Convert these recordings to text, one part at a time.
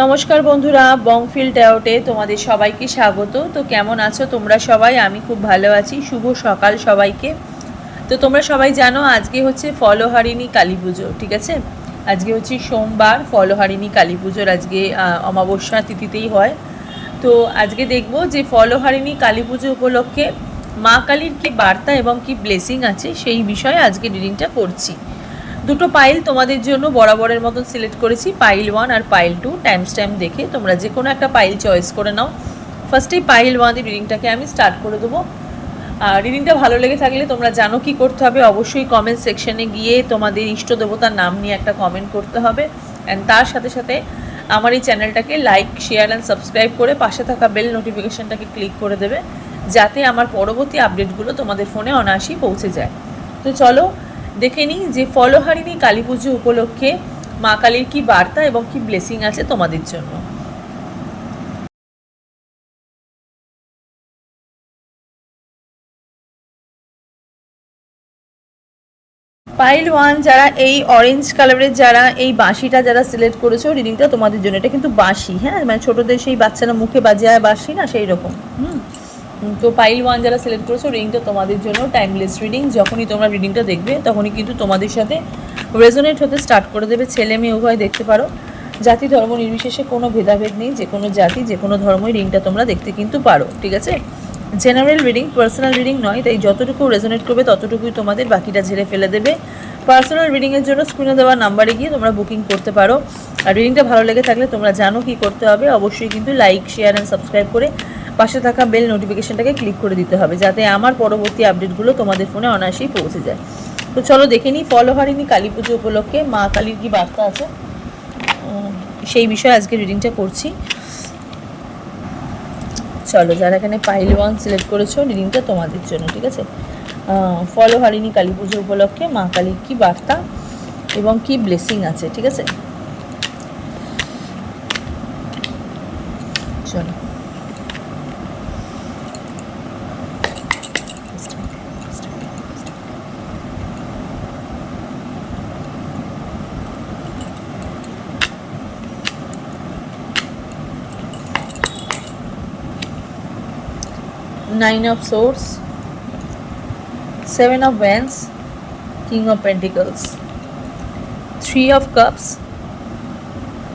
নমস্কার বন্ধুরা বংফিল ট্যাওটে তোমাদের সবাইকে স্বাগত। তো কেমন আছো তোমরা সবাই? আমি খুব ভালো আছি। শুভ সকাল সবাইকে। তো তোমরা সবাই জানো আজকে হচ্ছে ফলহারিণী কালী পুজো, ঠিক আছে? আজকে হচ্ছে সোমবার, ফলহারিণী কালী পুজোর আজকে অমাবস্যা তিথিতেই হয়। তো আজকে দেখব যে ফলহারিণী কালী পুজো উপলক্ষে মা কালীর কী বার্তা এবং কি ব্লেসিং আছে সেই বিষয়ে আজকে রিডিংটা করছি দুটো পাইল তোমাদের জন্য বরাবরের মতন সিলেক্ট করেছি পাইল ওয়ান আর পাইল টু টাইম স্ট্যাম্প দেখে তোমরা যে কোনো একটা পাইল চয়েস করে নাও। ফার্স্টেই পাইল ওয়ান রিডিংটাকে আমি স্টার্ট করে দেবো। আর রিডিংটা ভালো লেগে থাকলে তোমরা জানো কি করতে হবে, অবশ্যই কমেন্ট সেকশনে গিয়ে তোমাদের ইষ্ট দেবতার নাম নিয়ে একটা কমেন্ট করতে হবে। অ্যান্ড তার সাথে সাথে আমার এই চ্যানেলটাকে লাইক শেয়ার অ্যান্ড সাবস্ক্রাইব করে পাশে থাকা বেল নোটিফিকেশনটাকে ক্লিক করে দেবে, যাতে আমার পরবর্তী আপডেটগুলো তোমাদের ফোনে অনায়াসই পৌঁছে যায়। তো চলো দেখে নিই যে ফলহারিণী কালী পুজো উপলক্ষে মা কালীর কি বার্তা এবং কি ব্লেসিং আছে তোমাদের জন্য। পাইল ওয়ান যারা এই অরেঞ্জ কালারের যারা এই বাঁশিটা যারা সিলেক্ট করেছ রিডিংটা তোমাদের জন্য। এটা কিন্তু বাঁশি হ্যাঁ? মানে ছোটদের সেই বাচ্চারা মুখে বাজায় বাঁশি না সেই রকম হুম হুম, তো পাইল ওয়ান যারা সিলেক্ট করেছ রিডিংটা তোমাদের জন্য টাইমলেস রিডিং যখনই তোমরা রিডিংটা দেখবে, তখনই কিন্তু তোমাদের সাথে রেজোনেট হতে স্টার্ট করে দেবে। ছেলে মেয়ে উভয় দেখতে পারো। জাতি, ধর্ম নির্বিশেষে কোনো ভেদাভেদ নেই। যে কোনো জাতি, যে কোনো ধর্মই রিংটা তোমরা দেখতে কিন্তু পারো, ঠিক আছে? জেনারেল রিডিং পার্সোনাল রিডিং নয়, তাই যতটুকু রেজোনেট করবে, ততটুকুই তোমাদের বাকিটা ঝেড়ে ফেলে দেবে। পার্সোনাল রিডিংয়ের জন্য স্ক্রিনে দেওয়া নাম্বারে গিয়ে তোমরা বুকিং করতে পারো। আর রিডিংটা ভালো লেগে থাকলে তোমরা জানো কি করতে হবে। অবশ্যই কিন্তু লাইক শেয়ার অ্যান্ড সাবস্ক্রাইব করে পাশে থাকা বেল নোটিফিকেশনটাকে ক্লিক করে দিতে হবে, যাতে আমার পরবর্তী আপডেটগুলো তোমাদের ফোনে অনায়াসেই পৌঁছে যায়। তো চলো দেখে নিই ফলহারিণী কালী পুজো উপলক্ষে, মা কালীর কি বার্তা আছে? সেই বিষয়ে আজকে রিডিংটা করছি চলো, যারা এখানে পাইল ওয়ান সিলেক্ট করেছ রিডিংটা তোমাদের জন্য, ঠিক আছে? ফলহারিণী কালী পুজো উপলক্ষে মা কালীর কি বার্তা এবং কি ব্লেসিং আছে, ঠিক আছে? চলো। Nine of swords seven of wands king of pentacles three of cups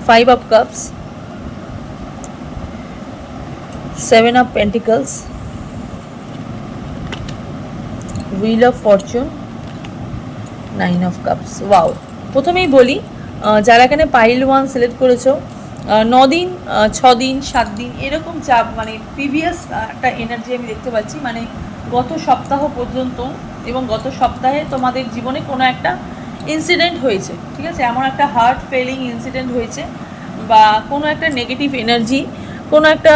five of cups seven of pentacles wheel of fortune nine of cups wow প্রথমেই বলি যারা এখানে পাইল ওয়ান সিলেক্ট করেছ নদিন ছদিন সাত দিন এরকম চাপ মানে প্রিভিয়াস একটা এনার্জি আমি দেখতে পাচ্ছি। মানে গত সপ্তাহ পর্যন্ত এবং গত সপ্তাহে তোমাদের জীবনে কোনো একটা ইনসিডেন্ট হয়েছে ঠিক আছে? এমন একটা হার্ট ফেলিং ইনসিডেন্ট হয়েছে বা কোনো একটা নেগেটিভ এনার্জি কোনো একটা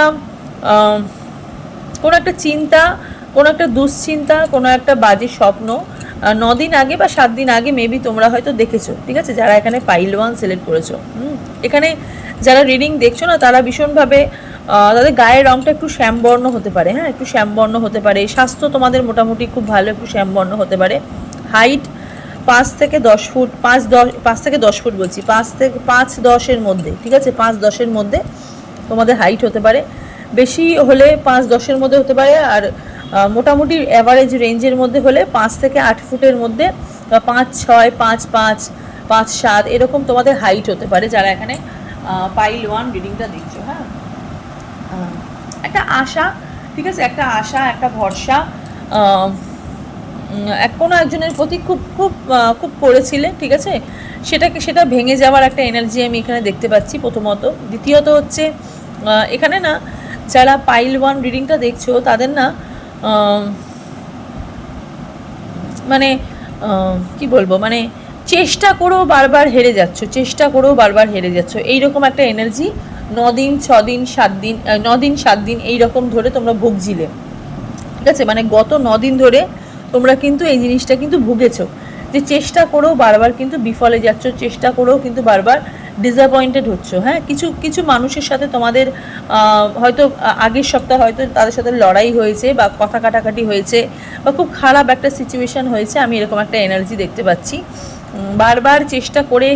কোনো একটা চিন্তা কোনো একটা দুশ্চিন্তা কোনো একটা বাজে স্বপ্ন আহ, দিন আগে বা সাত দিন আগে মেবি তোমরা হয়তো দেখেছ ঠিক আছে? যারা এখানে পাইল ওয়ান সিলেক্ট করেছ। এখানে যারা রিডিং দেখছ না, তারা ভীষণভাবে তাদের গায়ের রঙটা একটু শ্যামবর্ণ হতে পারে হ্যাঁ একটু শ্যামবর্ণ হতে পারে। স্বাস্থ্য তোমাদের মোটামুটি খুব ভালো, একটু শ্যামবর্ণ হতে পারে। হাইট পাঁচ থেকে দশ ফুট, পাঁচ দশ, পাঁচ থেকে দশ ফুট বলছি, পাঁচ থেকে, পাঁচ দশের মধ্যে, ঠিক আছে? পাঁচ দশের মধ্যে তোমাদের হাইট হতে পারে। বেশি হলে পাঁচ দশের মধ্যে হতে পারে, আর মোটামুটি অ্যাভারেজ রেঞ্জের মধ্যে হলে পাঁচ থেকে আট ফুটের মধ্যে পাঁচ, ছয়, পাঁচ পাঁচ পাঁচ সাত এরকম তোমাদের হাইট হতে পারে যারা এখানে পাইল ওয়ান রিডিংটা দেখছ হ্যাঁ? একটা আশা ঠিক আছে? একটা আশা একটা ভরসা এক কোনো একজনের প্রতি খুব খুব খুব করেছিলে ঠিক আছে? সেটাকে সেটা ভেঙে যাওয়ার একটা এনার্জি আমি এখানে দেখতে পাচ্ছি প্রথমত। দ্বিতীয়ত হচ্ছে এখানে না যারা পাইল ওয়ান রিডিংটা দেখছ তাদের না মানে কি বলব? মানে চেষ্টা করেও বারবার হেরে যাচ্ছ, চেষ্টা করেও বারবার হেরে যাচ্ছ। এইরকম একটা এনার্জি নদিন, ছদিন সাত দিন নদিন সাত দিন এই রকম ধরে তোমরা ভুগছিলে। ঠিক আছে? মানে গত নদিন ধরে তোমরা কিন্তু এই জিনিসটা কিন্তু ভুগেছো। যে চেষ্টা করেও বারবার কিন্তু বিফলে যাচ্ছ, চেষ্টা করেও কিন্তু বারবার ডিসঅ্যাপয়েন্টেড হচ্ছ হ্যাঁ? কিছু কিছু মানুষের সাথে তোমাদের হয়তো আগের সপ্তাহে হয়তো তাদের সাথে লড়াই হয়েছে বা কথা কাটাকাটি হয়েছে বা খুব খারাপ একটা সিচুয়েশন হয়েছে, আমি এরকম একটা এনার্জি দেখতে পাচ্ছি। বারবার চেষ্টা করে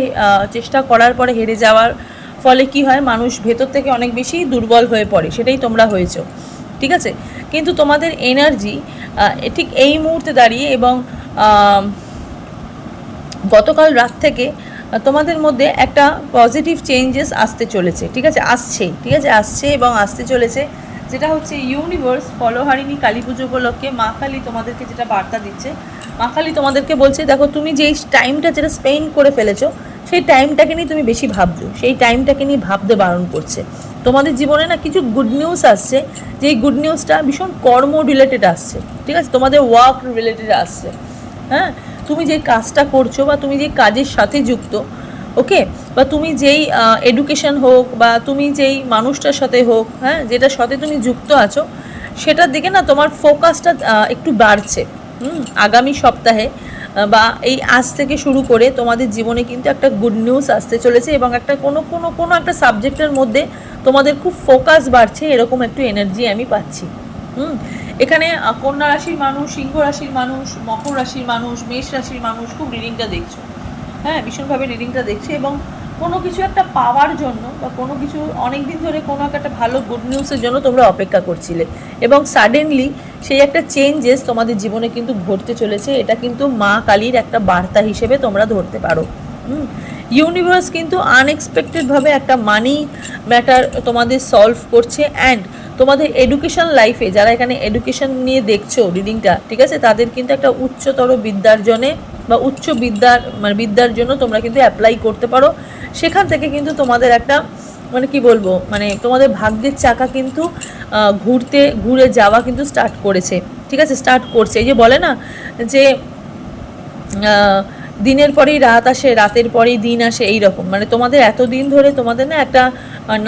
চেষ্টা করার পরে হেরে যাওয়ার ফলে কি হয়, মানুষ ভেতর থেকে অনেক বেশি দুর্বল হয়ে পড়ে, সেটাই তোমরা হয়েছো, ঠিক আছে? কিন্তু তোমাদের এনার্জি ঠিক এই মুহূর্তে দাঁড়িয়ে এবং গতকাল রাত থেকে তোমাদের মধ্যে একটা পজিটিভ চেঞ্জেস আসতে চলেছে, ঠিক আছে? আসছে, ঠিক আছে? আসছে এবং আসতে চলেছে, যেটা হচ্ছে ইউনিভার্স ফলোহারিণী কালী পুজো উপলক্ষে মা কালী তোমাদেরকে যেটা বার্তা দিচ্ছে মা কালী তোমাদেরকে বলছে, দেখো, তুমি যেই টাইমটা যেটা স্পেন্ড করে ফেলেছো, সেই টাইমটাকে নিয়ে তুমি বেশি ভাবছ। সেই টাইমটাকে নিয়ে ভাবতে বারণ করছে। তোমাদের জীবনে না কিছু গুড নিউজ আসছে যে এই গুড নিউজটা ভীষণ কর্ম রিলেটেড আসছে, ঠিক আছে? তোমাদের ওয়ার্ক রিলেটেড আসছে হ্যাঁ? তুমি যে কাজটা করছ বা তুমি যে কাজের সাথে যুক্ত ওকে বা তুমি যেই এডুকেশন হোক বা তুমি যেই মানুষটার সাথে হোক হ্যাঁ? যেটার সাথে তুমি যুক্ত আছো, সেটার দিকে না তোমার ফোকাসটা একটু বাড়ছে। আগামী সপ্তাহে বা এই আজ থেকে শুরু করে তোমাদের জীবনে কিন্তু একটা গুড নিউজ আসতে চলেছে এবং একটা কোনো কোনো কোনো একটা সাবজেক্টের মধ্যে তোমাদের খুব ফোকাস বাড়ছে, এরকম একটু এনার্জি আমি পাচ্ছি। হুম, এখানে কন্যা রাশির মানুষ, সিংহ রাশির মানুষ, মকর রাশির মানুষ, মেষ রাশির মানুষ খুব রিডিংটা দেখছ। হ্যাঁ ভীষণভাবে রিডিংটা দেখছে এবং কোনো কিছু একটা পাওয়ার জন্য বা কোনো কিছু অনেক দিন ধরে কোনো একটা ভালো গুড নিউজের জন্য তোমরা অপেক্ষা করছিলে। এবং সাডেনলি সেই একটা চেঞ্জেস তোমাদের জীবনে কিন্তু ঘটতে চলেছে। এটা কিন্তু মা কালীর একটা বার্তা হিসেবে তোমরা ধরতে পারো। ইউনিভার্স কিন্তু আনএক্সপেক্টেডভাবে একটা মানি ম্যাটার তোমাদের সলভ করছে। অ্যান্ড তোমাদের এডুকেশন লাইফে যারা এখানে এডুকেশন নিয়ে দেখছ রিডিংটা ঠিক আছে? তাদের কিন্তু একটা উচ্চতর বিদ্যার জন্যে বা উচ্চ বিদ্যার মানে বিদ্যার জন্য তোমরা কিন্তু অ্যাপ্লাই করতে পারো। সেখান থেকে কিন্তু তোমাদের একটা মানে কি বলব মানে তোমাদের ভাগ্যের চাকা কিন্তু ঘুরতে, ঘুরে যাওয়া কিন্তু স্টার্ট করেছে। ঠিক আছে? স্টার্ট করছে। এই যে বলে না যে দিনের পরেই রাত আসে, রাতের পরেই দিন আসে এই রকম মানে তোমাদের এত দিন ধরে তোমাদের না একটা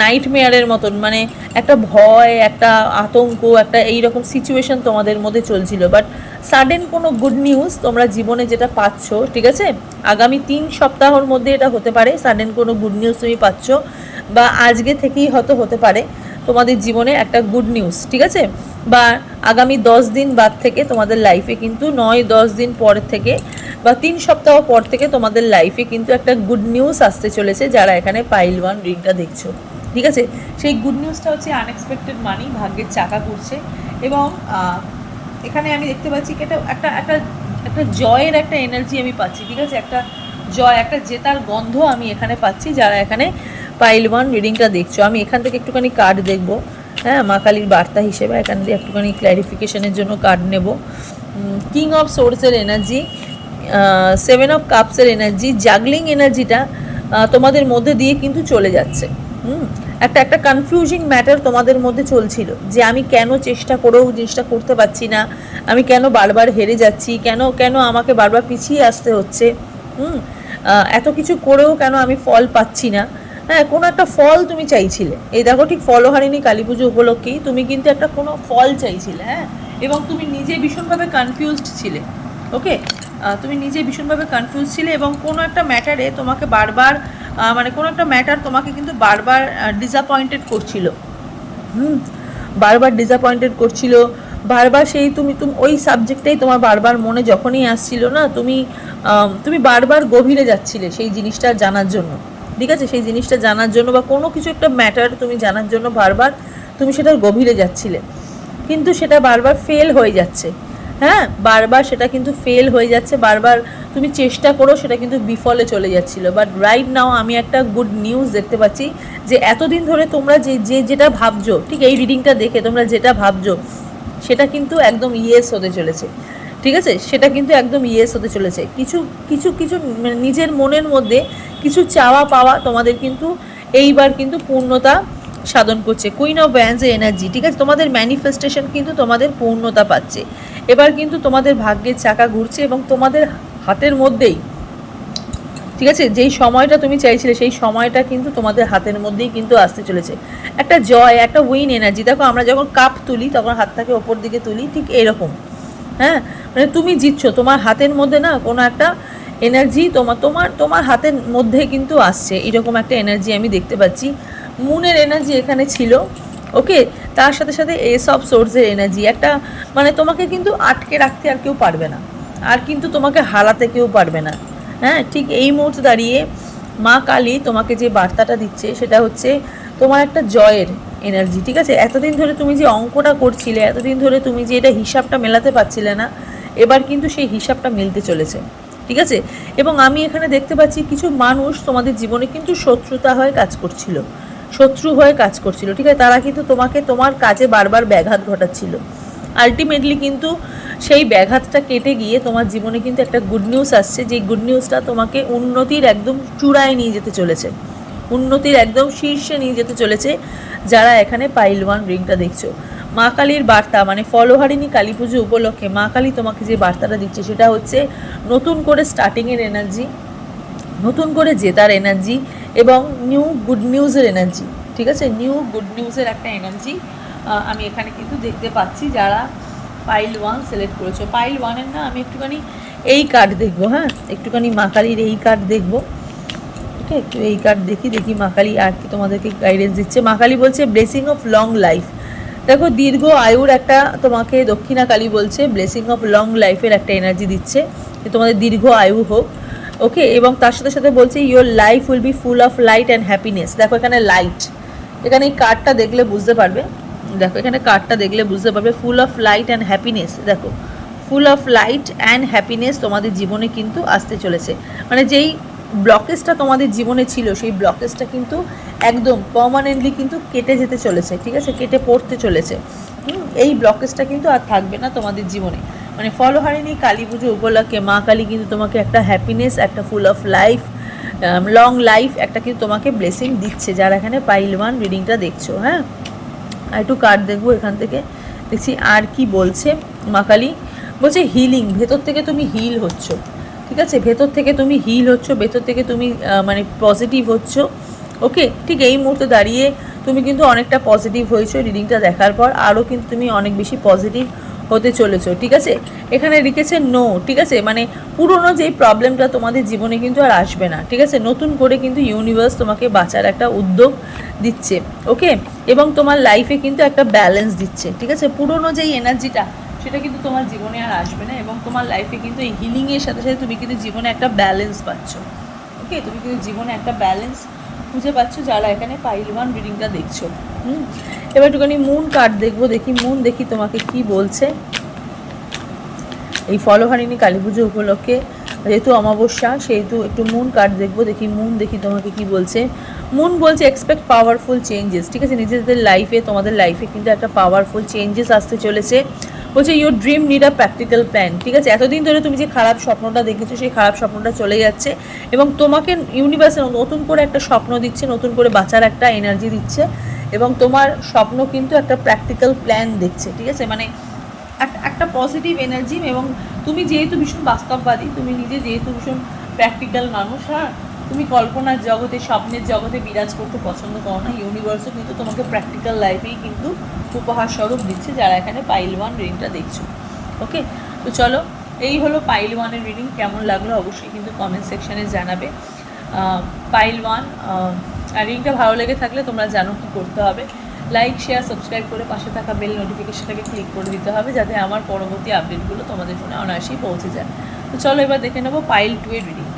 নাইট মেয়ারের মতন মানে একটা ভয়, একটা আতঙ্ক, একটা এই রকম সিচুয়েশন তোমাদের মধ্যে চলছিল। বাট সাডেন কোনো গুড নিউজ তোমরা জীবনে যেটা পাচ্ছ, ঠিক আছে? আগামী তিন সপ্তাহর মধ্যে এটা হতে পারে সাডেন কোনো গুড নিউজ তুমি পাচ্ছ, বা আজকে থেকেই হয়তো হতে পারে। তোমাদের জীবনে একটা গুড নিউজ ঠিক আছে? বা আগামী দশ দিন বাদ থেকে তোমাদের লাইফে কিন্তু নয়, দশ দিন পর থেকে বা তিন সপ্তাহ পর থেকে তোমাদের লাইফে কিন্তু একটা গুড নিউজ আসতে চলেছে যারা এখানে পাইল ওয়ান রিংটা দেখছ, ঠিক আছে? সেই গুড নিউজটা হচ্ছে আনএক্সপেক্টেড মানি ভাগ্যের চাকা ঘুরছে এবং এখানে আমি দেখতে পাচ্ছি কি এটা একটা একটা একটা জয়ের একটা এনার্জি আমি পাচ্ছি, ঠিক আছে? একটা জয়, একটা জেতার গন্ধ আমি এখানে পাচ্ছি যারা এখানে পাইল ওয়ান রিডিংটা দেখছ। আমি এখান থেকে একটুখানি কার্ড দেখব। হ্যাঁ মা কালীর বার্তা হিসেবে এখান দিয়ে একটুখানি ক্ল্যারিফিকেশনের জন্য কার্ড নেব। কিং অফ সোর্সের এনার্জি সেভেন অফ কাপসের এনার্জি জাগলিং এনার্জিটা তোমাদের মধ্যে দিয়ে কিন্তু চলে যাচ্ছে। হুম, একটা একটা কনফিউজিং ম্যাটার তোমাদের মধ্যে চলছিল যে আমি কেন চেষ্টা করেও জিনিসটা করতে পারছি না, আমি কেন বারবার হেরে যাচ্ছি, কেন কেন আমাকে বারবার পিছিয়ে আসতে হচ্ছে? হুম এত কিছু করেও কেন আমি ফল পাচ্ছি না? হ্যাঁ কোনো একটা ফল তুমি চাইছিলে। এই দেখো ঠিক ফলহারিণী কালী পুজো উপলক্ষেই তুমি কিন্তু একটা কোনো ফল চাইছিলে হ্যাঁ? এবং তুমি নিজে ভীষণভাবে কনফিউজড ছিলে ওকে তুমি নিজে ভীষণভাবে কনফিউজ ছিলে এবং কোনো একটা ম্যাটারে তোমাকে বারবার মানে কোনো একটা ম্যাটার তোমাকে কিন্তু বারবার ডিসঅ্যাপয়েন্টেড করছিল। হুম, বারবার ডিসঅ্যাপয়েন্টেড করছিল, বারবার সেই তুমি তুমি, ওই সাবজেক্টটাই তোমার বারবার মনে যখনই আসছিল না, তুমি তুমি বারবার গভীরে যাচ্ছিলে সেই জিনিসটা জানার জন্য। ঠিক আছে, সেই জিনিসটা জানার জন্য বা কোনো কিছু একটা ম্যাটার তুমি জানার জন্য বারবার তুমি সেটার গভীরে যাচ্ছিলে। কিন্তু সেটা বারবার ফেল হয়ে যাচ্ছে। হ্যাঁ বারবার সেটা কিন্তু ফেল হয়ে যাচ্ছে, বারবার তুমি চেষ্টা করো সেটা কিন্তু বিফলে চলে যাচ্ছিল। বাট রাইট নাও আমি একটা গুড নিউজ দেখতে পাচ্ছি যে এতদিন ধরে তোমরা যে যে যেটা ভাবছ, ঠিক এই রিডিংটা দেখে তোমরা যেটা ভাবছ, সেটা কিন্তু একদম ইয়েস হতে চলেছে। ঠিক আছে? সেটা কিন্তু একদম ইয়েস হতে চলেছে। কিছু কিছু কিছু মানে নিজের মনের মধ্যে কিছু চাওয়া পাওয়া তোমাদের কিন্তু এইবার কিন্তু পূর্ণতা সাধন করছে। কুইন অফ ব্যান্স এনার্জি ঠিক আছে? তোমাদের ম্যানিফেস্টেশন কিন্তু তোমাদের পূর্ণতা পাচ্ছে। এবার কিন্তু তোমাদের ভাগ্যের চাকা ঘুরছে এবং তোমাদের হাতের মধ্যেই, ঠিক আছে? যেই সময়টা তুমি চাইছিলে, সেই সময়টা কিন্তু তোমাদের হাতের মধ্যেই কিন্তু আসতে চলেছে। একটা জয় একটা উইন এনার্জি দেখো, আমরা যখন কাপ তুলি, তখন হাতটাকে ওপর দিকে তুলি, ঠিক এরকম। হ্যাঁ? মানে তুমি জিতছো। তোমার হাতের মধ্যে না কোনো একটা এনার্জি তোমার তোমার তোমার হাতের মধ্যে কিন্তু আসছে। এরকম একটা এনার্জি আমি দেখতে পাচ্ছি। মুনের এনার্জি এখানে ছিল ওকে তার সাথে সাথে এস অফ সোর্সের এনার্জি একটা মানে তোমাকে কিন্তু আটকে রাখতে আর কেউ পারবে না। আর কিন্তু তোমাকে হারাতে কেউ পারবে না। হ্যাঁ? ঠিক এই মুহূর্তে দাঁড়িয়ে মা কালী তোমাকে যে বার্তাটা দিচ্ছে সেটা হচ্ছে তোমার একটা জয়ের এনার্জি ঠিক আছে? এতদিন ধরে তুমি যে অঙ্কটা করছিলে, এতদিন ধরে তুমি যে এটা হিসাবটা মেলাতে পারছিলে না, এবার কিন্তু সেই হিসাবটা মিলতে চলেছে, ঠিক আছে? এবং আমি এখানে দেখতে পাচ্ছি কিছু মানুষ তোমাদের জীবনে কিন্তু শত্রুতা হয়ে কাজ করছিল, শত্রু হয়ে কাজ করছিল, ঠিক আছে? তারা কিন্তু তোমাকে তোমার কাজে বারবার ব্যাঘাত ঘটাচ্ছিল। আলটিমেটলি কিন্তু সেই ব্যাঘাতটা কেটে গিয়ে তোমার জীবনে কিন্তু একটা গুড নিউজ আসছে যে গুড নিউজটা তোমাকে উন্নতির একদম চূড়ায় নিয়ে যেতে চলেছে। উন্নতির একদম শীর্ষে নিয়ে যেতে চলেছে যারা এখানে পাইল ওয়ান রিংটা দেখছ। মা কালীর বার্তা মানে ফলোহারিণী কালী পুজো উপলক্ষে মা কালী তোমাকে যে বার্তাটা দিচ্ছে সেটা হচ্ছে নতুন করে স্টার্টিংয়ের এনার্জি নতুন করে জেতার এনার্জি এবং নিউ গুড নিউজের এনার্জি ঠিক আছে? নিউ গুড নিউজের একটা এনার্জি আমি এখানে কিন্তু দেখতে পাচ্ছি যারা পাইল ওয়ান সিলেক্ট করেছ। পাইল ওয়ানের না আমি একটুখানি এই কার্ড দেখব হ্যাঁ? একটুখানি মা কালীর এই কার্ড দেখব। ওকে একটু এই কার্ড দেখি দেখি মা কালী আর কি তোমাদেরকে গাইডেন্স দিচ্ছে। মা কালী বলছে ব্লেসিং অফ লং লাইফ দেখো, দীর্ঘ আয়ুর একটা তোমাকে দক্ষিণা কালী বলছে ব্লেসিং অফ লং লাইফের একটা এনার্জি দিচ্ছে, যে তোমাদের দীর্ঘ আয়ু হোক। ওকে এবং তার সাথে সাথে বলছে your life will be full of light and happiness দেখো, এখানে লাইট এখানে এই কার্ডটা দেখলে বুঝতে পারবে। দেখো, এখানে কার্ডটা দেখলে বুঝতে পারবে full of light and happiness দেখো full of light and happiness তোমাদের জীবনে কিন্তু আসতে চলেছে। মানে যেই ব্লকেজটা তোমাদের জীবনে ছিল, সেই ব্লকেজটা কিন্তু একদম পার্মানেন্টলি কিন্তু কেটে যেতে চলেছে, ঠিক আছে? কেটে পড়তে চলেছে। এই ব্লকেজটা কিন্তু আর থাকবে না তোমাদের জীবনে। মানে ফলহারিণী, কালী পুজো উপলক্ষে মা কালী কিন্তু তোমাকে একটা হ্যাপিনেস একটা full of life long life একটা কিন্তু তোমাকে ব্লেসিং দিচ্ছে। যারা এখানে পাইল ওয়ান রিডিংটা দেখছ হ্যাঁ? আর একটু কার্ড দেখব এখান থেকে। দেখছি আর কি বলছে মা কালী। বলছে হিলিং ভেতর থেকে তুমি হিল হচ্ছ। ঠিক আছে? ভেতর থেকে তুমি হিল হচ্ছ, ভেতর থেকে তুমি মানে পজিটিভ হচ্ছ ওকে ঠিক এই মুহূর্তে দাঁড়িয়ে তুমি কিন্তু অনেকটা পজিটিভ হয়েছো রিডিংটা দেখার পর, আরও কিন্তু তুমি অনেক বেশি পজিটিভ হতে চলেছো, ঠিক আছে? এখানে লিখেছে নো ঠিক আছে? মানে পুরনো যেই প্রবলেমটা তোমাদের জীবনে কিন্তু আর আসবে না, ঠিক আছে? নতুন করে কিন্তু ইউনিভার্স তোমাকে বাঁচার একটা উদ্যোগ দিচ্ছে ওকে এবং তোমার লাইফে কিন্তু একটা ব্যালেন্স দিচ্ছে, ঠিক আছে? পুরনো যেই এনার্জিটা সেটা কিন্তু তোমার জীবনে আর আসবে না এবং তোমার লাইফে কিন্তু এই হিলিংয়ের সাথে সাথে তুমি কিন্তু জীবনে একটা ব্যালেন্স পাচ্ছ। ওকে তুমি কিন্তু জীবনে একটা ব্যালেন্স খুঁজে পাচ্ছ যারা এখানে পাইল ওয়ান রিডিংটা দেখছ। হুম? এবার একটুখানি মুন কার্ড দেখব, দেখি মুন দেখি তোমাকে কি বলছে। এই ফলহারিণী কালী পুজো উপলক্ষে যেহেতু অমাবস্যা, সেহেতু একটু মুন কার্ড দেখব, দেখি মুন দেখি তোমাকে কি বলছে। মুন বলছে এক্সপেক্ট পাওয়ারফুল চেঞ্জেস ঠিক আছে? নিজেদের লাইফে তোমাদের লাইফে কিন্তু একটা পাওয়ারফুল চেঞ্জেস আসতে চলেছে। বলছে your dream need a practical plan ঠিক আছে, এতদিন ধরে তুমি যে খারাপ স্বপ্নটা দেখেছ, সেই খারাপ স্বপ্নটা চলে যাচ্ছে এবং তোমাকে ইউনিভার্সে নতুন করে একটা স্বপ্ন দিচ্ছে, নতুন করে বাঁচার একটা এনার্জি দিচ্ছে এবং তোমার স্বপ্ন কিন্তু একটা প্র্যাকটিক্যাল প্ল্যান দেখছে, ঠিক আছে? মানে একটা পজিটিভ এনার্জি এবং তুমি যেহেতু ভীষণ বাস্তববাদী, তুমি নিজে যেহেতু ভীষণ প্র্যাকটিক্যাল মানুষ হ্যাঁ? তুমি কল্পনার জগতে, স্বপ্নের জগতে বিরাজ করতে পছন্দ করো না ইউনিভার্সও কিন্তু তোমাকে প্র্যাকটিক্যাল লাইফেই কিন্তু উপহার স্বরূপ দিচ্ছে যারা এখানে পাইল ওয়ান রিডিংটা দেখছ। ওকে তো চলো, এই হলো পাইল ওয়ানের রিডিং কেমন লাগল অবশ্যই কিন্তু কমেন্ট সেকশানে জানাবে। পাইল ওয়ান আর রিডিংটা ভালো লেগে থাকলে তোমরা জানো কী করতে হবে। লাইক শেয়ার সাবস্ক্রাইব করে পাশে থাকা বেল নোটিফিকেশনটাকে ক্লিক করে দিতে হবে যাতে আমার পরবর্তী আপডেটগুলো তোমাদের ফোনে অনায়াসেই পৌঁছে যায়। তো চলো এবার দেখে নেব পাইল টু এর পাইল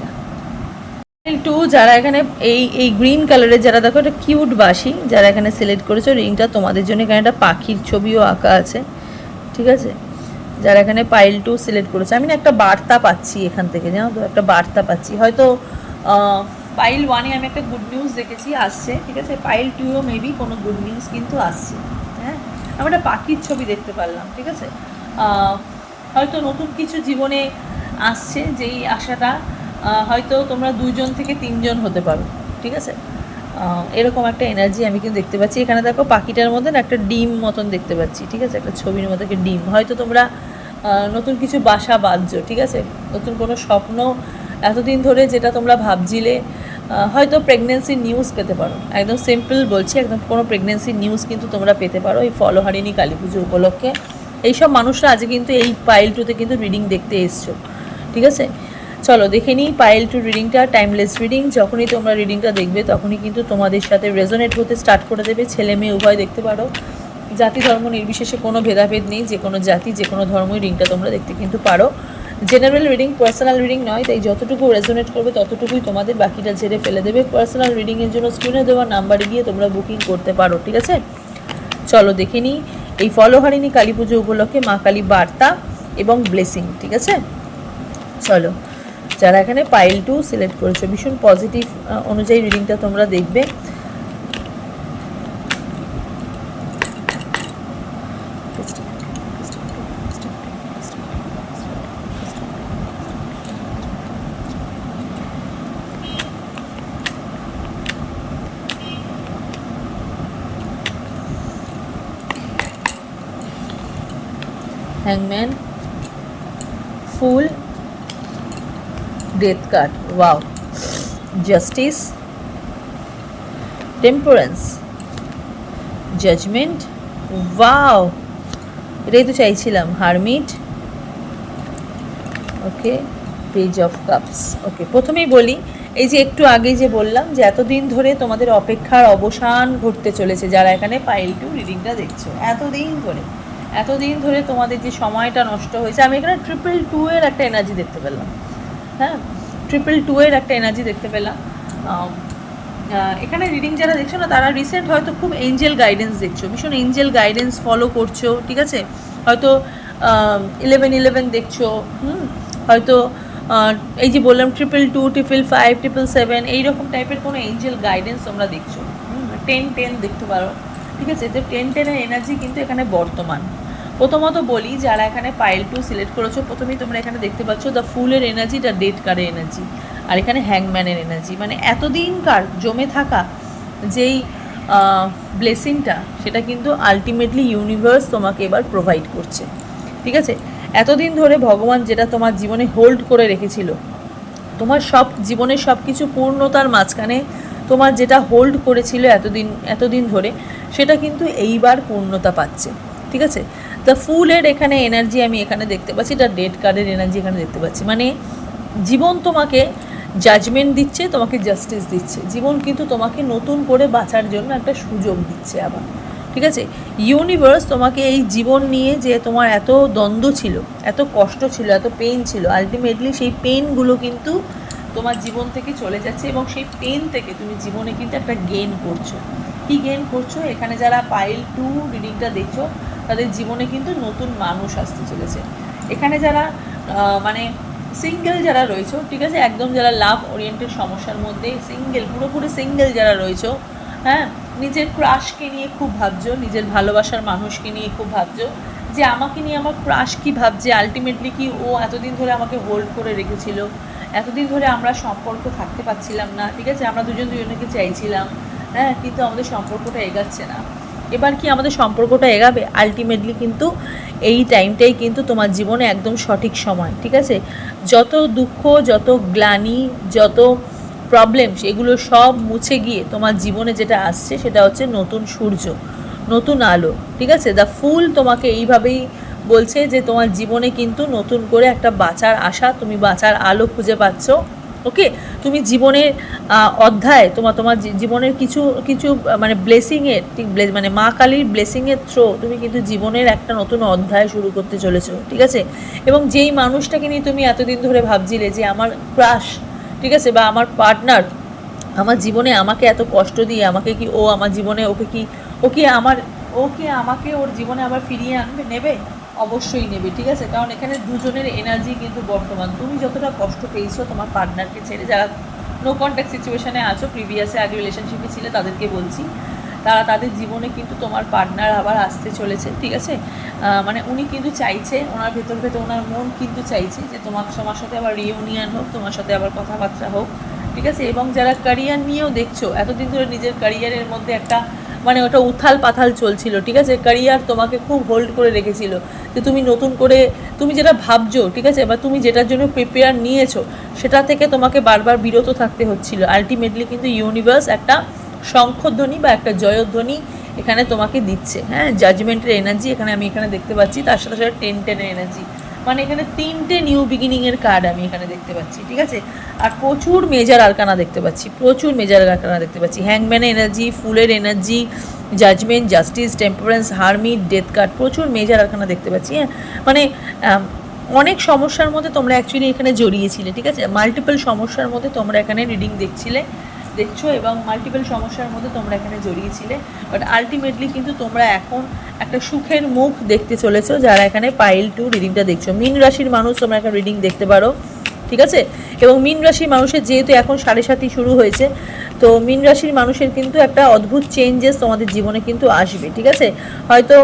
টু যারা এখানে এই এই গ্রিন কালারের যারা দেখো, এটা কিউট বাসি, যারা এখানে সিলেক্ট করেছ রিংটা তোমাদের জন্য এখানে একটা পাখির ছবিও আঁকা আছে, ঠিক আছে? যারা এখানে পাইল টু সিলেক্ট করেছে, আমি না একটা বার্তা পাচ্ছি এখান থেকে, জানো তো, একটা বার্তা পাচ্ছি। হয়তো পাইল ওয়ানে আমি একটা গুড নিউজ দেখেছি, আসছে, ঠিক আছে? পাইল টুও মেবি কোনো গুড নিউজ কিন্তু আসছে হ্যাঁ? আমি একটা পাখির ছবি দেখতে পারলাম, ঠিক আছে? হয়তো নতুন কিছু জীবনে আসছে, যেই আশাটা হয়তো তোমরা দুইজন থেকে তিনজন হতে পারো, ঠিক আছে? এরকম একটা এনার্জি আমি কিন্তু দেখতে পাচ্ছি। এখানে দেখো পাখিটার মধ্যে না একটা ডিম মতন দেখতে পাচ্ছি, ঠিক আছে? একটা ছবির মধ্যে একটা ডিম। হয়তো তোমরা নতুন কিছু বাসা বাঁধছো, ঠিক আছে? নতুন কোনো স্বপ্ন এতদিন ধরে যেটা তোমরা ভাবছিলে হয়তো প্রেগনেন্সির নিউজ পেতে পারো। একদম সিম্পল বলছি, একদম কোনো প্রেগনেন্সির নিউজ কিন্তু তোমরা পেতে পারো এই ফলহারিণী কালী পুজো উপলক্ষে। এইসব মানুষরা আজকে কিন্তু এই পাইল টুতে কিন্তু রিডিং দেখতে এসছো, ঠিক আছে? চলো, দেখে নিই পাইল টু রিডিংটা টাইমলেস রিডিং যখনই তোমরা রিডিংটা দেখবে, তখনই কিন্তু তোমাদের সাথে রেজোনেট হতে স্টার্ট করে দেবে, ছেলে মেয়ে উভয় দেখতে পারো। জাতি ধর্ম নির্বিশেষে কোনো ভেদাভেদ নেই, যে কোনো জাতি, যে কোনো ধর্মই রিংটা তোমরা দেখতে কিন্তু পারো। জেনারেল রিডিং পার্সোনাল রিডিং নয়, তাই যতটুকু রেজোনেট করবে, ততটুকুই তোমাদের বাকিটা ঝেড়ে ফেলে দেবে। পার্সোনাল রিডিংয়ের জন্য স্ক্রিনে দেওয়া নাম্বারে গিয়ে তোমরা বুকিং করতে পারো, ঠিক আছে? চলো, দেখে নিই। এই ফলহারিণী কালী পুজো উপলক্ষে মা কালী বার্তা এবং ব্লেসিং ঠিক আছে? চলো। যারা এখানে পাইল টু সিলেক্ট করেছ ভীষণ পজিটিভ অনুযায়ী রিডিংটা তোমরা দেখবে। Hangman full death card. Wow. Justice. Temperance. Judgment. Wow. এটাই তো চাইছিলাম hermit okay page of cups okay প্রথমেই বলি, এই যে একটু আগে যে বললাম যে এতদিন ধরে তোমাদের অপেক্ষার অবসান ঘটতে চলেছে যারা এখানে পাইল টু রিডিংটা দেখছ। এতদিন ধরে এতদিন ধরে তোমাদের যে সময়টা নষ্ট হয়েছে, আমি এখানে ট্রিপল টু এর একটা এনার্জি দেখতে পেলাম। হ্যাঁ ট্রিপল টু এর একটা এনার্জি দেখতে পেলাম। এখানে রিডিং যারা দেখছ না, তারা রিসেন্ট হয়তো খুব এঞ্জেল গাইডেন্স দেখছ। ভীষণ এঞ্জেল গাইডেন্স ফলো করছ, ঠিক আছে? হয়তো ইলেভেন ইলেভেন দেখছ, হুম? হয়তো এই যে বললাম triple two triple five triple seven এইরকম টাইপের কোনো এঞ্জেল গাইডেন্স তোমরা দেখছ। টেন টেন দেখতে পারো। ঠিক আছে? তো টেন টেনের এনার্জি কিন্তু এখানে বর্তমান। প্রথমত বলি, যারা এখানে পাইল টু সিলেক্ট করেছ, প্রথমেই তোমরা এখানে দেখতে পাচ্ছ দ্য ফুলের এনার্জি দ্য ডেট কারের এনার্জি আর এখানে হ্যাংম্যানের এনার্জি মানে এতদিনকার জমে থাকা যেই ব্লেসিংটা সেটা কিন্তু আলটিমেটলি ইউনিভার্স তোমাকে এবার প্রোভাইড করছে। ঠিক আছে? এতদিন ধরে ভগবান যেটা তোমার জীবনে হোল্ড করে রেখেছিল, তোমার সব, জীবনের সব কিছু পূর্ণতার মাঝখানে তোমার যেটা হোল্ড করেছিল এতদিন এতদিন ধরে, সেটা কিন্তু এইবার পূর্ণতা পাচ্ছে। ঠিক আছে? দ্য ফুলের এখানে এনার্জি আমি এখানে দেখতে পাচ্ছি, এটা ডেড কার্ডের এনার্জি এখানে দেখতে পাচ্ছি। মানে জীবন তোমাকে জাজমেন্ট দিচ্ছে, তোমাকে জাস্টিস দিচ্ছে। জীবন কিন্তু তোমাকে নতুন করে বাঁচার জন্য একটা সুযোগ দিচ্ছে আবার। ঠিক আছে? ইউনিভার্স তোমাকে এই জীবন নিয়ে যে তোমার এত দ্বন্দ্ব ছিল, এত কষ্ট ছিল, এত পেন ছিল আলটিমেটলি সেই পেনগুলো কিন্তু তোমার জীবন থেকে চলে যাচ্ছে এবং সেই পেন থেকে তুমি জীবনে কিন্তু একটা গেন করছ। কি গেন করছ, এখানে যারা পাইল টু রিডিংটা দেখছ, তাদের জীবনে কিন্তু নতুন মানুষ আসতে চলেছে। এখানে যারা মানে সিঙ্গেল যারা রয়েছে, ঠিক আছে, একদম যারা লাভ ওরিয়েন্টেড সমস্যার মধ্যে সিঙ্গেল পুরোপুরি সিঙ্গেল যারা রয়েছে হ্যাঁ নিজের ক্রাশকে নিয়ে খুব ভাবছ, নিজের ভালোবাসার মানুষকে নিয়ে খুব ভাবছ, যে আমাকে নিয়ে আমার ক্রাশ কি ভাবছে আলটিমেটলি কি ও এতদিন ধরে আমাকে হোল্ড করে রেখেছিল, এতদিন ধরে আমরা সম্পর্ক থাকতে পারছিলাম না, ঠিক আছে, আমরা দুজন দুজনকে চাইছিলাম হ্যাঁ কিন্তু আমাদের সম্পর্কটা এগাচ্ছে না। এবার কি আমাদের সম্পর্কটা এগাবে? আলটিমেটলি কিন্তু এই টাইমটাই কিন্তু তোমার জীবনে একদম সঠিক সময়, ঠিক আছে? যত দুঃখ, যত গ্লানি, যত প্রবলেম এগুলো সব মুছে গিয়ে তোমার জীবনে যেটা আসছে সেটা হচ্ছে নতুন সূর্য, নতুন আলো, ঠিক আছে? দ্য ফুল তোমাকে এইভাবেই বলছে যে তোমার জীবনে কিন্তু নতুন করে একটা বাঁচার আশা, তুমি বাঁচার আলো খুঁজে পাচ্ছ। ওকে? তুমি জীবনের অধ্যায়, তোমার তোমার জীবনের কিছু কিছু মানে ব্লেসিংয়ের ঠিক মানে মা কালীর ব্লেসিংয়ের থ্রো তুমি কিন্তু জীবনের একটা নতুন অধ্যায় শুরু করতে চলেছো, ঠিক আছে? এবং যেই মানুষটাকে নিয়ে তুমি এতদিন ধরে ভাবছিলে যে আমার ক্রাশ ঠিক আছে, বা আমার পার্টনার আমার জীবনে আমাকে এত কষ্ট দিয়ে, আমাকে কি ও আমার জীবনে ওকে কি ও কি আমার ও কি আমাকে ওর জীবনে আবার ফিরিয়ে আনবে, নেবে? অবশ্যই নেবে, ঠিক আছে? কারণ এখানে দুজনের এনার্জি কিন্তু বর্তমান। তুমি যতটা কষ্ট পেয়েছ তোমার পার্টনারকে ছেড়ে, যারা নো কন্ট্যাক্ট সিচুয়েশানে আছো প্রিভিয়াসে আগে রিলেশনশিপে ছিলে, তাদেরকে বলছি। তারা তাদের জীবনে কিন্তু তোমার পার্টনার আবার আসতে চলেছে, ঠিক আছে? মানে উনি কিন্তু চাইছে, ওনার ভেতর ভেতর ওনার মন কিন্তু চাইছে যে তোমার তোমার সাথে আবার রিউনিয়ন হোক, তোমার সাথে আবার কথাবার্তা হোক, ঠিক আছে? এবং যারা ক্যারিয়ার নিয়েও দেখছ, এতদিন ধরে নিজের ক্যারিয়ারের মধ্যে একটা মানে ওটা উথাল পাথাল চলছিল, ঠিক আছে? ক্যারিয়ার তোমাকে খুব হোল্ড করে রেখেছিল যে তুমি নতুন করে, তুমি যেটা ভাবছ, ঠিক আছে? বা তুমি যেটার জন্য প্রিপেয়ার নিয়েছো, সেটা থেকে তোমাকে বারবার বিরত থাকতে হচ্ছিল। আলটিমেটলি কিন্তু ইউনিভার্স একটা শঙ্খধ্বনি বা একটা জয়ধ্বনি এখানে তোমাকে দিচ্ছে। হ্যাঁ জাজমেন্টের এনার্জি এখানে আমি এখানে দেখতে পাচ্ছি, তার সাথে সাথে টেন টেনের এনার্জি মানে এখানে তিনটে নিউ বিগিনিংয়ের কার্ড আমি এখানে দেখতে পাচ্ছি, ঠিক আছে? আর প্রচুর মেজার আরকানা দেখতে পাচ্ছি, প্রচুর মেজার আরকানা দেখতে পাচ্ছি। হ্যাংম্যানের এনার্জি ফুলের energy judgement justice temperance hermit death card প্রচুর মেজার আরকানা দেখতে পাচ্ছি হ্যাঁ? মানে অনেক সমস্যার মধ্যে তোমরা অ্যাকচুয়ালি এখানে জড়িয়েছিলে, ঠিক আছে? মাল্টিপল সমস্যার মধ্যে তোমরা এখানে রিডিং দেখছিলে। দেখছ এবং মাল্টিপল সমস্যার মধ্যে তোমরা এখানে জড়িয়েছিলে। বাট আলটিমেটলি কিন্তু তোমরা এখন একটা সুখের মুখ দেখতে চলেছো, যারা এখানে পাইল টু রিডিংটা দেখছ। মীন রাশির মানুষ, তোমরা একটা রিডিং দেখতে পারো। ঠিক আছে? এবং মীন রাশির মানুষের যেহেতু এখন সাড়ে সাতই শুরু হয়েছে, তো মীন রাশির মানুষের কিন্তু একটা অদ্ভুত চেঞ্জেস তোমাদের জীবনে কিন্তু আসবে, ঠিক আছে? হয়তো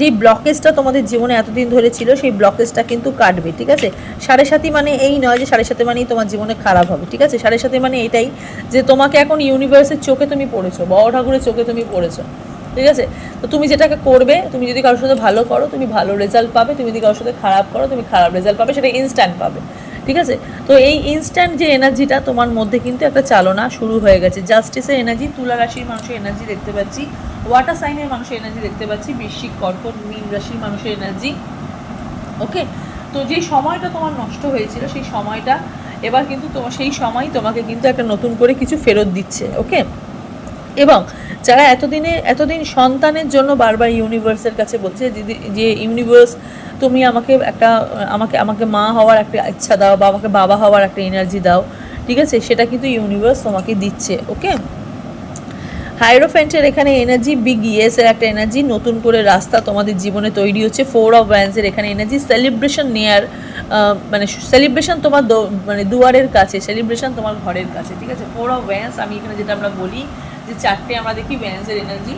যেই ব্লকেজটা তোমাদের জীবনে এতদিন ধরে ছিল, সেই ব্লকেজটা কিন্তু কাটবে, ঠিক আছে? সাড়ে সাতই মানে এই নয় যে সাড়ে সাথে মানেই তোমার জীবনে খারাপ হবে, ঠিক আছে? সাড়ে সাথে মানে এটাই যে তোমাকে এখন ইউনিভার্সের চোখে তুমি পড়েছো, বড় ঠাকুরের চোখে তুমি পড়েছো, ঠিক আছে? তো তুমি যেটাকে করবে, তুমি যদি কারোর সাথে ভালো করো, তুমি ভালো রেজাল্ট পাবে, তুমি যদি কারোর সাথে খারাপ করো, তুমি খারাপ রেজাল্ট পাবে, সেটা ইনস্ট্যান্ট পাবে। ঠিক আছে? তো এই ইনস্ট্যান্ট যে এনার্জিটা তোমার মধ্যে কিন্তু একটা চালনা শুরু হয়ে গেছে। জাস্টিসের এনার্জি তুলা রাশির মানুষের এনার্জি দেখতে পাচ্ছি। ওয়াটার সাইনের মানুষের এনার্জি দেখতে পাচ্ছি। বৃশ্চিক কর্কট, মীন রাশির মানুষের এনার্জি ওকে তো যে সময়টা তোমার নষ্ট হয়েছিল, সেই সময়টা এবার কিন্তু তোমার সেই সময় তোমাকে কিন্তু একটা নতুন করে কিছু ফেরত দিচ্ছে। ওকে এবং যারা এতদিনে, এতদিন সন্তানের জন্য বারবার ইউনিভার্সের কাছে বলছে যে- ইউনিভার্স তুমি আমাকে একটা, আমাকে আমাকে মা হওয়ার একটা ইচ্ছা দাও বা আমাকে বাবা হওয়ার একটা এনার্জি দাও, ঠিক আছে? সেটা কিন্তু ইউনিভার্স তোমাকে দিচ্ছে ওকে হাইরোফেন্টের এখানে এনার্জি বিগ ইয়েসের একটা এনার্জি নতুন করে রাস্তা তোমাদের জীবনে তৈরি হচ্ছে। ফোর অফ ওয়ান্সের এখানে এনার্জি সেলিব্রেশন নেয়ার মানে সেলিব্রেশন তোমার মানে দুয়ারের কাছে সেলিব্রেশন তোমার ঘরের কাছে, ঠিক আছে? ফোর অফ ওয়ান্স আমি এখানে যেটা আমরা বলি যে চারটে আমরা দেখি ওয়ান্সের এনার্জি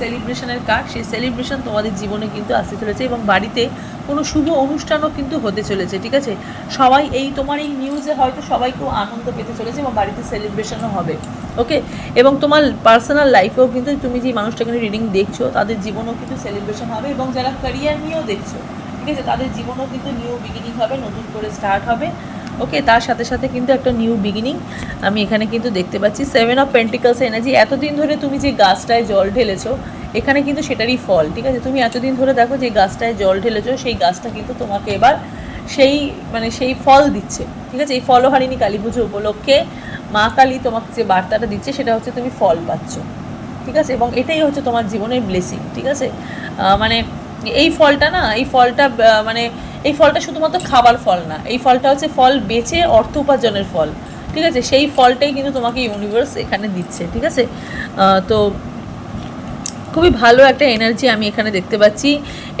সেলিব্রেশনের কার্ড সেই সেলিব্রেশন তোমাদের জীবনে কিন্তু আসতে চলেছে এবং বাড়িতে কোনো শুভ অনুষ্ঠানও কিন্তু হতে চলেছে, ঠিক আছে? সবাই এই তোমার এই নিউজে হয়তো সবাই খুব আনন্দ পেতে চলেছে এবং বাড়িতে সেলিব্রেশনও হবে ওকে এবং তোমার পার্সোনাল লাইফেও কিন্তু তুমি যে মানুষটাকে রিডিং দেখছ, তাদের জীবনেও কিন্তু সেলিব্রেশন হবে এবং যারা ক্যারিয়ার নিয়েও দেখছ, ঠিক আছে? তাদের জীবনেও কিন্তু নিউ বিগিনিং হবে, নতুন করে স্টার্ট হবে। ওকে তার সাথে সাথে কিন্তু একটা নিউ বিগিনিং আমি এখানে কিন্তু দেখতে পাচ্ছি সেভেন অফ পেন্টিকালস এনার্জি এতদিন ধরে তুমি যে গাছটায় জল ঢেলেছো, এখানে কিন্তু সেটারই ফল, ঠিক আছে? তুমি এতদিন ধরে দেখো যে গাছটায় জল ঢেলেছো, সেই গাছটা কিন্তু তোমাকে এবার সেই মানে সেই ফল দিচ্ছে, ঠিক আছে? এই ফলহারিণী কালী পুজো উপলক্ষে মা কালী তোমাকে যে বার্তাটা দিচ্ছে, সেটা হচ্ছে তুমি ফল পাচ্ছ, ঠিক আছে? এবং এটাই হচ্ছে তোমার জীবনের ব্লেসিং ঠিক আছে? মানে এই ফলটা না, এই ফলটা মানে এই ফলটা শুধুমাত্র খাবার ফল না, এই ফলটা হচ্ছে ফল বেচে অর্থ উপার্জনের ফল, ঠিক আছে? সেই ফলটাই কিন্তু তোমাকে ইউনিভার্স এখানে দিচ্ছে, ঠিক আছে? তো খুবই ভালো একটা এনার্জি আমি এখানে দেখতে পাচ্ছি।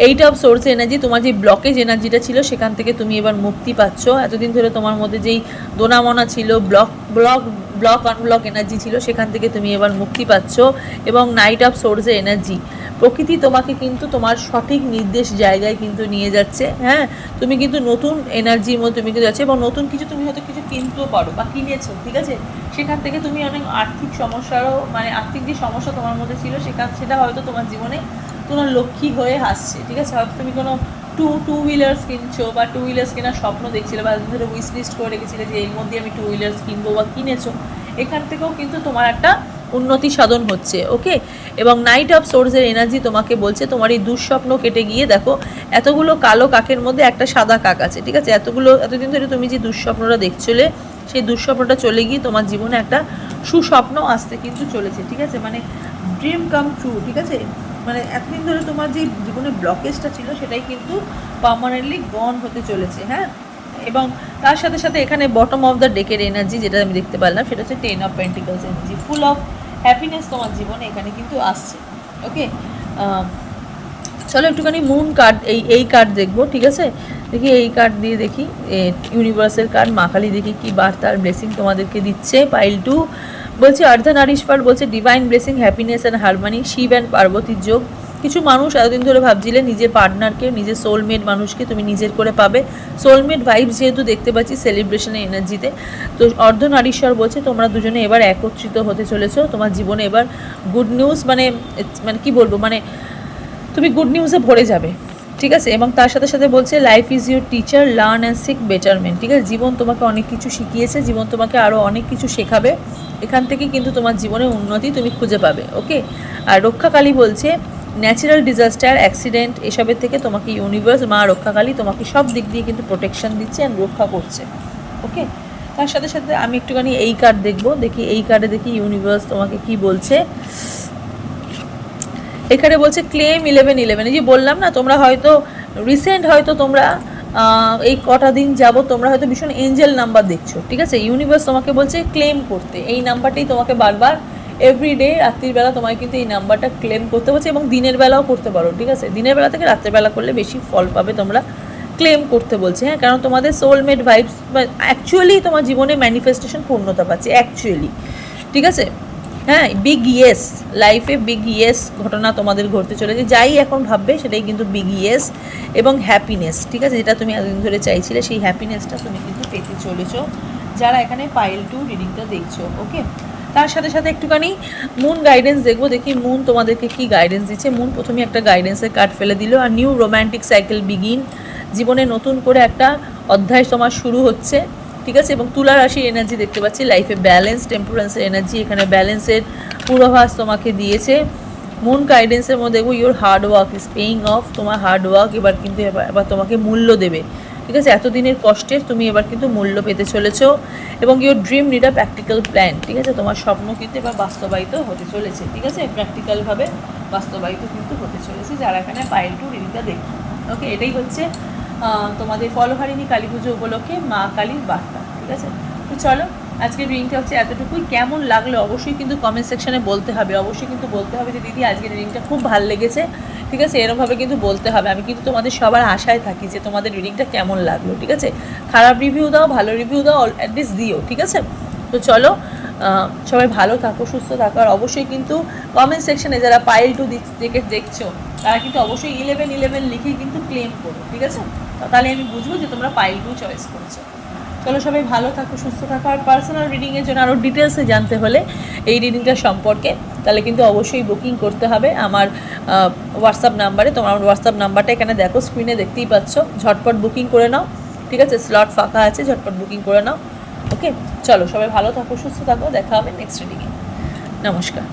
এইট অফ সোর্স এনার্জি তোমার যে ব্লকেজ এনার্জিটা ছিল, সেখান থেকে তুমি এবার মুক্তি পাচ্ছ। এতদিন ধরে তোমার মধ্যে যেই দোনামনা ছিল block block block unblock energy ছিল, সেখান থেকে তুমি এবার মুক্তি পাচ্ছ এবং নাইট অফ সোর্সের এনার্জি প্রকৃতি তোমাকে কিন্তু তোমার সঠিক নির্দেশ জায়গায় কিন্তু নিয়ে যাচ্ছে হ্যাঁ? তুমি কিন্তু নতুন এনার্জির মধ্যে তুমি কিন্তু যাচ্ছে এবং নতুন কিছু তুমি হয়তো কিছু কিনতেও পারো বা কিনেছো, ঠিক আছে? সেখান থেকে তুমি অনেক আর্থিক সমস্যারও মানে আর্থিক যে সমস্যা তোমার মধ্যে ছিল, সেখান, সেটা হয়তো তোমার জীবনে তোমার লক্ষ্মী হয়ে আসছে ঠিক আছে? হয়তো তুমি কোনো টু টু হুইলার্স কিনছো বা টু হুইলার্স কেনার স্বপ্ন দেখছিলে বা ধরে উইশ লিস্ট করে রেখেছিলে যে এর মধ্যে আমি টু হুইলার্স কিনবো বা কিনেছো। এখান থেকেও কিন্তু তোমার একটা উন্নতি সাধন হচ্ছে ওকে এবং নাইট অফ সোর্সের এনার্জি তোমাকে বলছে, তোমার এই দুঃস্বপ্ন কেটে গিয়ে দেখো, এতগুলো কালো কাকের মধ্যে একটা সাদা কাক আছে, ঠিক আছে? এতগুলো, এতদিন ধরে তুমি যে দুঃস্বপ্নটা দেখছিলে, সেই দুঃস্বপ্নটা চলে গিয়ে তোমার জীবনে একটা সুস্বপ্ন আসতে কিন্তু চলেছে, ঠিক আছে? মানে ড্রিম কাম ট্রু ঠিক আছে? মানে এতদিন ধরে তোমার যে জীবনে ব্লকেজটা ছিল, সেটাই কিন্তু পার্মানেন্টলি গন হতে চলেছে হ্যাঁ? এবং তার সাথে সাথে এখানে বটম অফ দ্য ডেকের এনার্জি যেটা আমি দেখতে পারলাম, সেটা হচ্ছে ten of pentacles energy full of happiness তোমার জীবনে এখানে কিন্তু আসছে ওকে চলো একটুখানি মুন কার্ড এই এই কার্ড দেখব, ঠিক আছে? দেখি এই কার্ড দিয়ে দেখি ইউনিভার্সের কার্ড মা কালী দেখি কি বার্তার ব্লেসিং তোমাদেরকে দিচ্ছে পাইল টু বলছে অর্ধনারীশ্বর বলছে divine blessing happiness and harmony Shiva and পার্বতীর যোগ। কিছু মানুষ এতদিন ধরে ভাবছিলে নিজের পার্টনারকে নিজের সোলমেট মানুষকে তুমি নিজের করে পাবে। সোলমেট ভাইবস যেহেতু দেখতে পাচ্ছি সেলিব্রেশনের এনার্জিতে তো অর্ধনারীশ্বর বলছে, তোমরা দুজনে এবার একত্রিত হতে চলেছো। তোমার জীবনে এবার গুড নিউজ মানে মানে কি বলব মানে তুমি গুড নিউজে ভরে যাবে। ঠিক আছে? এবং তার সাথে সাথে বলছে life is your teacher learn and seek betterment ঠিক আছে? জীবন তোমাকে অনেক কিছু শিখিয়েছে, জীবন তোমাকে আরও অনেক কিছু শেখাবে। এখান থেকে কিন্তু তোমার জীবনে উন্নতি তুমি খুঁজে পাবে ওকে আর রক্ষাকালী বলছে ন্যাচারাল ডিজাস্টার অ্যাক্সিডেন্ট এসবের থেকে তোমাকে ইউনিভার্স মা রক্ষাকালী তোমাকে সব দিক দিয়ে কিন্তু প্রোটেকশন দিচ্ছে অ্যান্ড রক্ষা করছে ওকে তার সাথে সাথে আমি একটুখানি এই কার্ড দেখব, দেখি এই কার্ডে দেখি ইউনিভার্স তোমাকে কি বলছে। এখানে বলছে ক্লেম ইলেভেন ইলেভেন এই যে বললাম না, তোমরা হয়তো রিসেন্ট হয়তো তোমরা এই কটা দিন যাব তোমরা হয়তো ভীষণ এঞ্জেল নাম্বার দেখছ, ঠিক আছে? ইউনিভার্স তোমাকে বলছে ক্লেম করতে। এই নাম্বারটাই তোমাকে বারবার এভরিডে রাত্রিবেলা তোমায় কিন্তু এই নাম্বারটা ক্লেম করতে বলছে এবং দিনের বেলাও করতে পারো, ঠিক আছে? দিনের বেলা থেকে রাত্রের বেলা করলে বেশি ফল পাবে তোমরা ক্লেম করতে বলছে হ্যাঁ? কারণ তোমাদের সোলমেট ভাইবস অ্যাকচুয়ালি তোমার জীবনে ম্যানিফেস্টেশন পূর্ণতা পাচ্ছে অ্যাকচুয়ালি ঠিক আছে? হ্যাঁ বিগ ইয়েস লাইফে বিগ ইয়েস ঘটনা তোমাদের ঘটতে চলেছে। যাই এখন ভাববে সেটাই কিন্তু বিগ ইয়েস এবং হ্যাপিনেস ঠিক আছে? যেটা তুমি এতদিন ধরে চাইছিলে, সেই হ্যাপিনেসটা তুমি কিন্তু পেতে চলেছো। যারা এখানে পাইল টু রিডিংটা দেখছ ওকে তার সাথে সাথে একটুখানি মুন গাইডেন্স দেখব, দেখি মুন তোমাদেরকে কি গাইডেন্স দিচ্ছে। মুন প্রথমে একটা গাইডেন্সের কার্ড ফেলে দিল আর নিউ রোম্যান্টিক সাইকেল বিগিন জীবনে নতুন করে একটা অধ্যায় তোমার শুরু হচ্ছে। ঠিক আছে? এবং তুলা রাশির এনার্জি দেখতে পাচ্ছি। লাইফে ব্যালেন্স টেম্পারেন্সের এনার্জি এখানে ব্যালেন্সের পূর্বাভাস তোমাকে দিয়েছে। মুন গাইডেন্সের মধ্যে দেখব your hard work is paying off তোমার হার্ড ওয়ার্ক এবার কিন্তু এবার তোমাকে মূল্য দেবে। ঠিক আছে? এতদিনের কষ্টের তুমি এবার কিন্তু মূল্য পেতে চলেছো। এবং your dream need a practical plan ঠিক আছে? তোমার স্বপ্ন কিন্তু এবার বাস্তবায়িত হতে চলেছে। ঠিক আছে? প্র্যাকটিক্যালভাবে বাস্তবায়িত কিন্তু হতে চলেছে। যারা এখানে পাইল টু রিডিংটা দেখছ। ওকে এটাই হচ্ছে তোমাদের ফলহারিণী কালী পুজো উপলক্ষে মা কালীর বার্তা, ঠিক আছে? তো চলো, আজকের রিডিংটা হচ্ছে এতটুকুই। কেমন লাগল অবশ্যই কিন্তু কমেন্ট সেকশানে বলতে হবে। অবশ্যই কিন্তু বলতে হবে যে, দিদি, আজকের রিডিংটা খুব ভালো লেগেছে। ঠিক আছে? এরমভাবে কিন্তু বলতে হবে। আমি কিন্তু তোমাদের সবার আশায় থাকি যে, তোমাদের রিডিংটা কেমন লাগল, ঠিক আছে? খারাপ রিভিউ দাও, ভালো রিভিউ দাও অ্যাটলিস্ট দিও, ঠিক আছে? তো চলো সবাই ভালো থাকো, সুস্থ থাকো। আর অবশ্যই কিন্তু কমেন্ট সেকশনে যারা পাইল টু দেখে, দেখছ, তারা কিন্তু অবশ্যই ইলেভেন ইলেভেন লিখে কিন্তু ক্লেম করো, ঠিক আছে? তাহলে আমি বুঝব যে তোমরা পাইল টু চয়েস করছ। চলো সবাই ভালো থাকো, সুস্থ থাকো। আর পার্সোনাল রিডিংয়ের জন্য আরও ডিটেলসে জানতে হলে এই রিডিংটা সম্পর্কে, তাহলে কিন্তু অবশ্যই বুকিং করতে হবে। আমার হোয়াটসঅ্যাপ নাম্বারে তোমার আমার হোয়াটসঅ্যাপ নাম্বারটা এখানে দেখো স্ক্রিনে দেখতেই পাচ্ছ। ঝটপট বুকিং করে নাও। ঠিক আছে স্লট ফাঁকা আছে, ঝটপট বুকিং করে নাও। ওকে চলো সবাই ভালো থাকো, সুস্থ থাকো। দেখা হবে নেক্সট রিডিংয়ে নমস্কার।